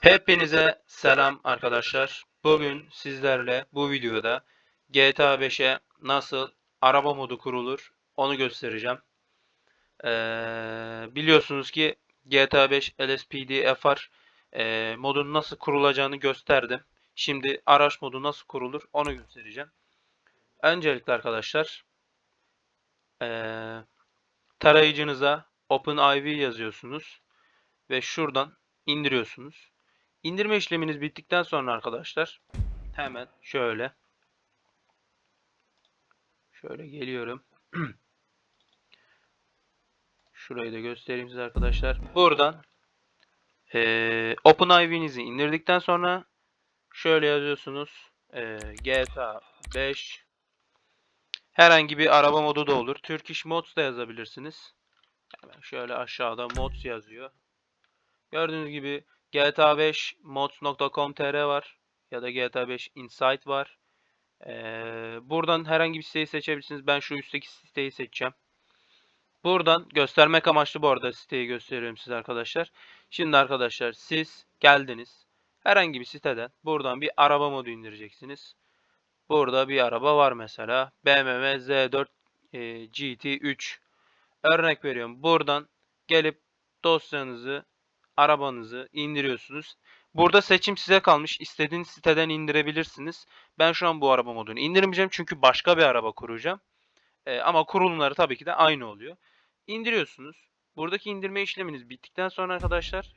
Hepinize selam arkadaşlar. Bugün sizlerle bu videoda GTA 5'e nasıl araba modu kurulur onu göstereceğim. Ee, biliyorsunuz ki GTA 5 LSPD FR e, modun nasıl kurulacağını gösterdim. Şimdi araç modu nasıl kurulur onu göstereceğim. Öncelikle arkadaşlar ee, tarayıcınıza OpenIV yazıyorsunuz ve şuradan indiriyorsunuz. İndirme işleminiz bittikten sonra arkadaşlar hemen şöyle şöyle geliyorum. Şurayı da göstereyim size arkadaşlar. Buradan eee OpenIV'nizi indirdikten sonra şöyle yazıyorsunuz. eee, GTA 5 herhangi bir araba modu da olur. Turkish Mods da yazabilirsiniz. Hemen şöyle aşağıda mods yazıyor. Gördüğünüz gibi GTA 5 mods.com.tr var ya da GTA 5 Insight var. Ee, buradan herhangi bir siteyi seçebilirsiniz. Ben şu üstteki siteyi seçeceğim. Buradan göstermek amaçlı bu arada siteyi gösteriyorum size arkadaşlar. Şimdi arkadaşlar siz geldiniz. Herhangi bir siteden buradan bir araba modu indireceksiniz. Burada bir araba var mesela. BMW Z4 e, GT3. Örnek veriyorum. Buradan gelip dosyanızı arabanızı indiriyorsunuz. Burada seçim size kalmış. İstediğiniz siteden indirebilirsiniz. Ben şu an bu araba modunu indirmeyeceğim çünkü başka bir araba kuracağım. Ee, ama kurulumları tabii ki de aynı oluyor. İndiriyorsunuz. Buradaki indirme işleminiz bittikten sonra arkadaşlar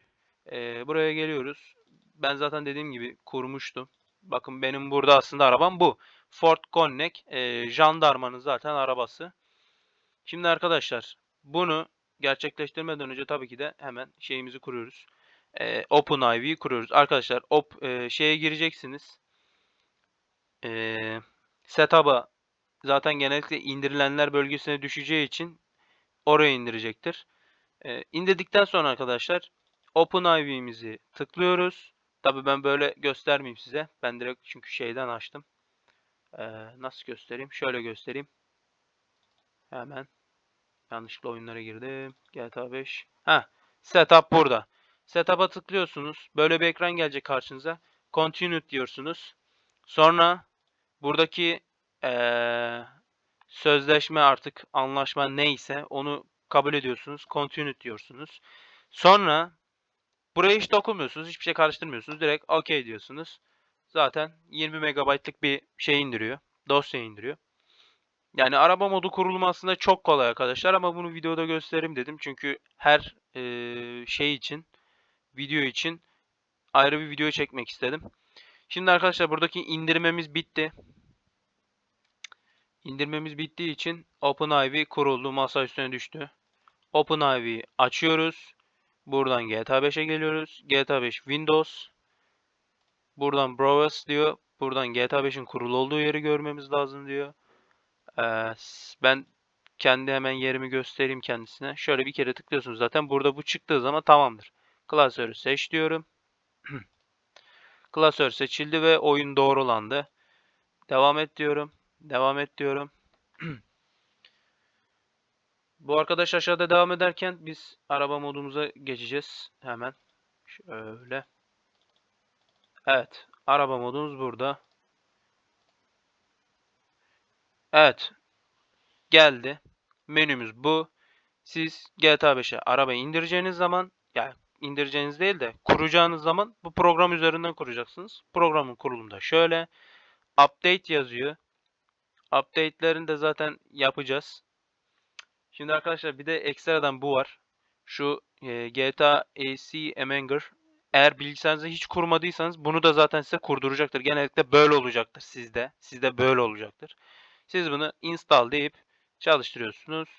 e, buraya geliyoruz. Ben zaten dediğim gibi kurmuştum. Bakın benim burada aslında arabam bu. Ford Connect e, jandarmanın zaten arabası. Şimdi arkadaşlar bunu gerçekleştirmeden önce tabii ki de hemen şeyimizi kuruyoruz. Ee, OpenIV'yi kuruyoruz. Arkadaşlar op, e, şeye gireceksiniz. Ee, setup'a zaten genellikle indirilenler bölgesine düşeceği için oraya indirecektir. Ee, indirdikten sonra arkadaşlar OpenIV'mizi tıklıyoruz. Tabii ben böyle göstermeyeyim size. Ben direkt çünkü şeyden açtım. Ee, nasıl göstereyim? Şöyle göstereyim. Hemen. Yanlışlıkla oyunlara girdim. GTA 5. Ha, setup burada. Setup'a tıklıyorsunuz. Böyle bir ekran gelecek karşınıza. Continue diyorsunuz. Sonra buradaki eee, sözleşme artık anlaşma neyse onu kabul ediyorsunuz. Continue diyorsunuz. Sonra buraya hiç dokunmuyorsunuz. Hiçbir şey karıştırmıyorsunuz. Direkt OK diyorsunuz. Zaten 20 MB'lık bir şey indiriyor. Dosya indiriyor. Yani araba modu kurulumu aslında çok kolay arkadaşlar ama bunu videoda göstereyim dedim. Çünkü her eee, şey için, video için ayrı bir video çekmek istedim. Şimdi arkadaşlar buradaki indirmemiz bitti. İndirmemiz bittiği için OpenIV kuruldu. Masa üstüne düştü. OpenIV açıyoruz. Buradan GTA 5'e geliyoruz. GTA 5 Windows. Buradan Browse diyor. Buradan GTA 5'in kurulu olduğu yeri görmemiz lazım diyor. Ben kendi hemen yerimi göstereyim kendisine. Şöyle bir kere tıklıyorsunuz zaten. Burada bu çıktığı zaman tamamdır. Klasörü seç diyorum. Klasör seçildi ve oyun doğrulandı. Devam et diyorum. Devam et diyorum. Bu arkadaş aşağıda devam ederken biz araba modumuza geçeceğiz. Hemen. Şöyle. Evet. Araba modumuz burada. Evet. Geldi. Menümüz bu. Siz GTA 5'e araba indireceğiniz zaman yani indireceğiniz değil de kuracağınız zaman bu program üzerinden kuracaksınız. Programın kurulumunda şöyle update yazıyor. Update'lerini de zaten yapacağız. Şimdi arkadaşlar bir de ekstradan bu var. Şu e, GTA AC Emanger eğer bilgisayarınızı hiç kurmadıysanız bunu da zaten size kurduracaktır. Genellikle böyle olacaktır sizde. Sizde böyle olacaktır. Siz bunu install deyip çalıştırıyorsunuz.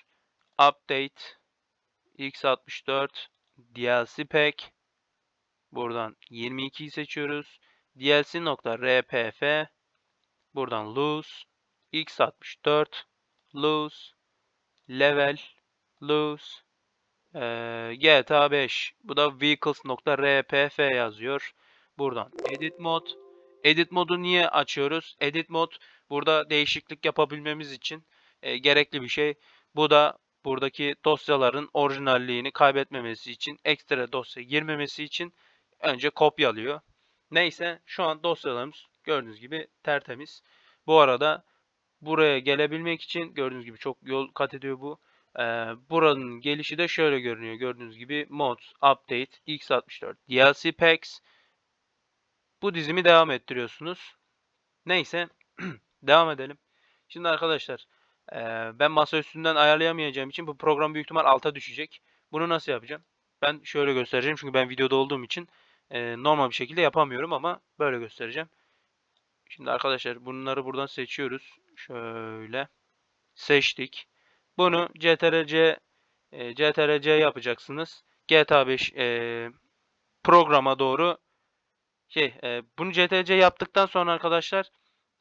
Update x64 DLC pack buradan 22'yi seçiyoruz. DLC.rpf buradan lose x64 lose level lose eee, GTA 5 bu da vehicles.rpf yazıyor. Buradan edit mod edit modu niye açıyoruz? Edit mod burada değişiklik yapabilmemiz için e, gerekli bir şey. Bu da buradaki dosyaların orijinalliğini kaybetmemesi için, ekstra dosya girmemesi için önce kopyalıyor. Neyse şu an dosyalarımız gördüğünüz gibi tertemiz. Bu arada buraya gelebilmek için gördüğünüz gibi çok yol kat ediyor bu. Ee, buranın gelişi de şöyle görünüyor. Gördüğünüz gibi mods, update, x64, DLC packs. Bu dizimi devam ettiriyorsunuz. Neyse devam edelim. Şimdi arkadaşlar ben masa üstünden ayarlayamayacağım için bu program büyük ihtimal alta düşecek. Bunu nasıl yapacağım? Ben şöyle göstereceğim çünkü ben videoda olduğum için normal bir şekilde yapamıyorum ama böyle göstereceğim. Şimdi arkadaşlar bunları buradan seçiyoruz. Şöyle seçtik. Bunu CTRL-C e, CTRL-C yapacaksınız. GTA 5 e, programa doğru şey e, bunu CTRL-C yaptıktan sonra arkadaşlar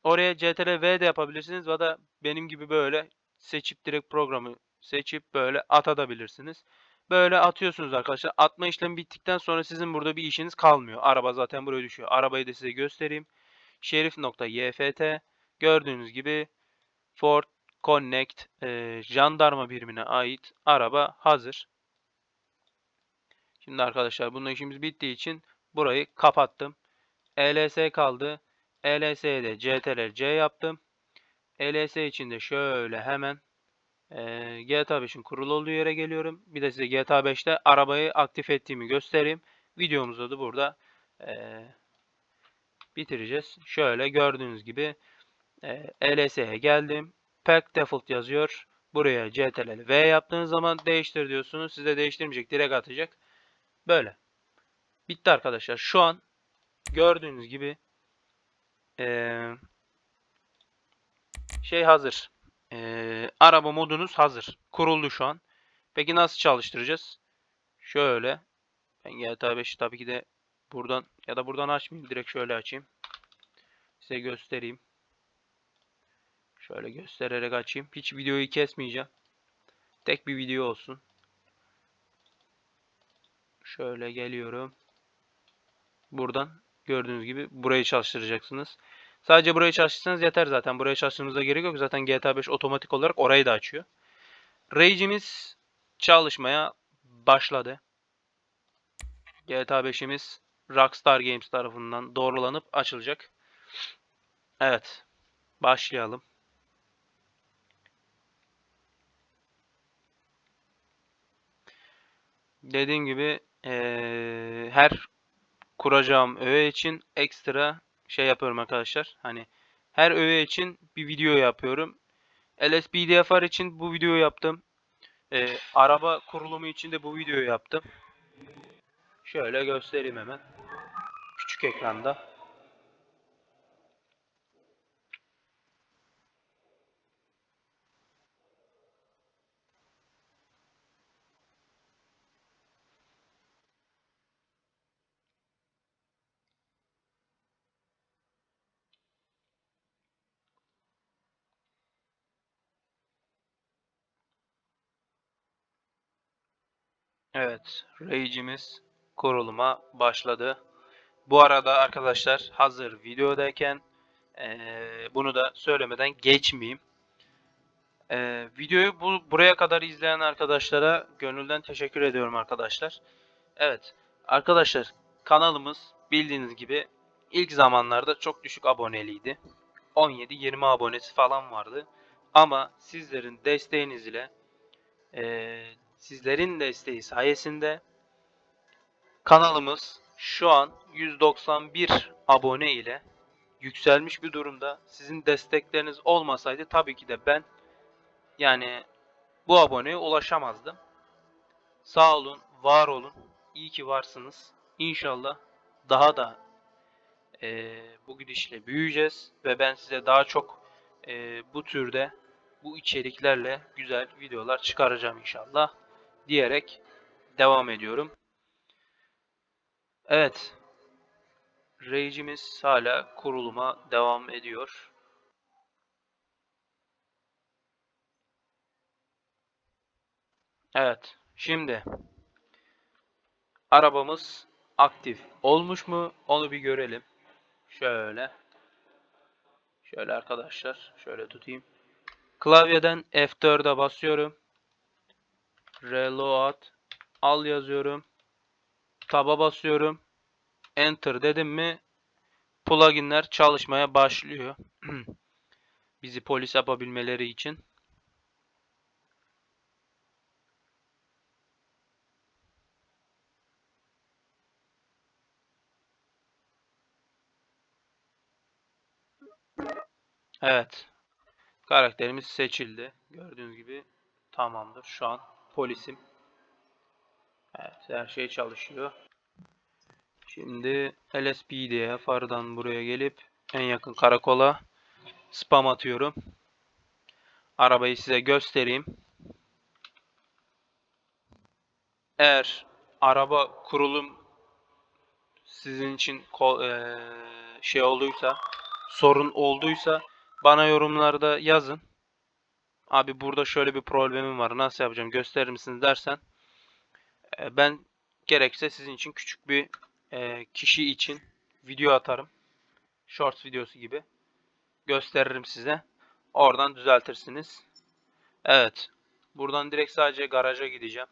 oraya CTRL-V de yapabilirsiniz ya da benim gibi böyle seçip direkt programı seçip böyle atabilirsiniz. Böyle atıyorsunuz arkadaşlar. Atma işlemi bittikten sonra sizin burada bir işiniz kalmıyor. Araba zaten buraya düşüyor. Arabayı da size göstereyim. Şerif.yft gördüğünüz gibi Ford Connect e, jandarma birimine ait araba hazır. Şimdi arkadaşlar bununla işimiz bittiği için burayı kapattım. ELS kaldı. ELS'ye de CTRL C yaptım. ELS için de şöyle hemen e, GTA 5'in kurulu olduğu yere geliyorum. Bir de size GTA 5'te arabayı aktif ettiğimi göstereyim. Videomuzu da burada e, bitireceğiz. Şöyle gördüğünüz gibi e, ELS'ye geldim. Pack default yazıyor. Buraya CTRL V yaptığınız zaman değiştir diyorsunuz. Size değiştirmeyecek. Direkt atacak. Böyle. Bitti arkadaşlar. Şu an gördüğünüz gibi eee, şey hazır. Eee, araba modunuz hazır. Kuruldu şu an. Peki nasıl çalıştıracağız? Şöyle. Ben GTA 5'i tabii ki de buradan ya da buradan açmayayım. Direkt şöyle açayım. Size göstereyim. Şöyle göstererek açayım. Hiç videoyu kesmeyeceğim. Tek bir video olsun. Şöyle geliyorum. Buradan gördüğünüz gibi burayı çalıştıracaksınız. Sadece burayı çalıştırsanız yeter zaten. Buraya çalıştırmanıza gerek yok. Zaten GTA 5 otomatik olarak orayı da açıyor. Rage'imiz çalışmaya başladı. GTA 5'imiz Rockstar Games tarafından doğrulanıp açılacak. Evet. Başlayalım. Dediğim gibi eee, her kuracağım öğe için ekstra şey yapıyorum arkadaşlar. Hani her öğe için bir video yapıyorum. LSBDFR için bu videoyu yaptım. Eee, araba kurulumu için de bu videoyu yaptım. Şöyle göstereyim hemen. Küçük ekranda. Evet, Rage'imiz kuruluma başladı. Bu arada arkadaşlar hazır videodayken eee, bunu da söylemeden geçmeyeyim. Eee, videoyu bu buraya kadar izleyen arkadaşlara gönülden teşekkür ediyorum arkadaşlar. Evet, arkadaşlar kanalımız bildiğiniz gibi ilk zamanlarda çok düşük aboneliydi. 17-20 abonesi falan vardı. Ama sizlerin desteğiniz ile eee, sizlerin desteği sayesinde kanalımız şu an 191 abone ile yükselmiş bir durumda. Sizin destekleriniz olmasaydı tabii ki de ben yani bu aboneye ulaşamazdım. Sağ olun, var olun. İyi ki varsınız. İnşallah daha da eee, bu gidişle büyüyeceğiz ve ben size daha çok eee, bu türde bu içeriklerle güzel videolar çıkaracağım inşallah diyerek devam ediyorum. Evet. Rage'imiz hala kuruluma devam ediyor. Evet. Şimdi arabamız aktif olmuş mu? Onu bir görelim. Şöyle. Şöyle arkadaşlar. Şöyle tutayım. Klavyeden F4'e basıyorum. Reload. Al yazıyorum. Taba basıyorum. Enter dedim mi pluginler çalışmaya başlıyor. Bizi polis yapabilmeleri için. Evet. Karakterimiz seçildi. Gördüğünüz gibi tamamdır. Şu an polisim. Evet, her şey çalışıyor. Şimdi LSPD'ye fardan buraya gelip en yakın karakola spam atıyorum. Arabayı size göstereyim. Eğer araba kurulum sizin için şey olduysa, sorun olduysa bana yorumlarda yazın. Abi burada şöyle bir problemim var. Nasıl yapacağım? Gösterir misiniz dersen e, ben gerekse sizin için küçük bir e, kişi için video atarım. Shorts videosu gibi. Gösteririm size. Oradan düzeltirsiniz. Evet. Buradan direkt sadece garaja gideceğim.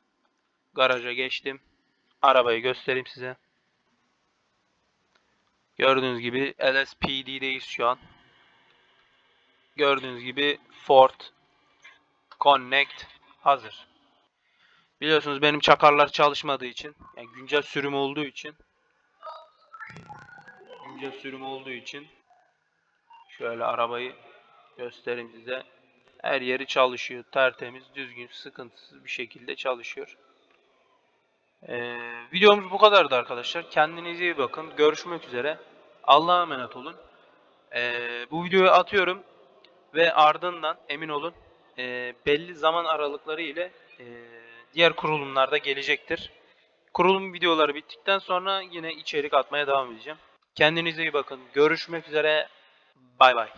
Garaja geçtim. Arabayı göstereyim size. Gördüğünüz gibi LSPD'deyiz şu an. Gördüğünüz gibi Ford Connect hazır. Biliyorsunuz benim çakarlar çalışmadığı için, yani güncel sürüm olduğu için güncel sürüm olduğu için şöyle arabayı göstereyim size. Her yeri çalışıyor. Tertemiz, düzgün, sıkıntısız bir şekilde çalışıyor. Ee, videomuz bu kadardı arkadaşlar. Kendinize iyi bakın. Görüşmek üzere. Allah'a emanet olun. Ee, bu videoyu atıyorum ve ardından emin olun e, belli zaman aralıkları ile e, diğer kurulumlarda gelecektir. Kurulum videoları bittikten sonra yine içerik atmaya devam edeceğim. Kendinize iyi bakın. Görüşmek üzere. Bay bay.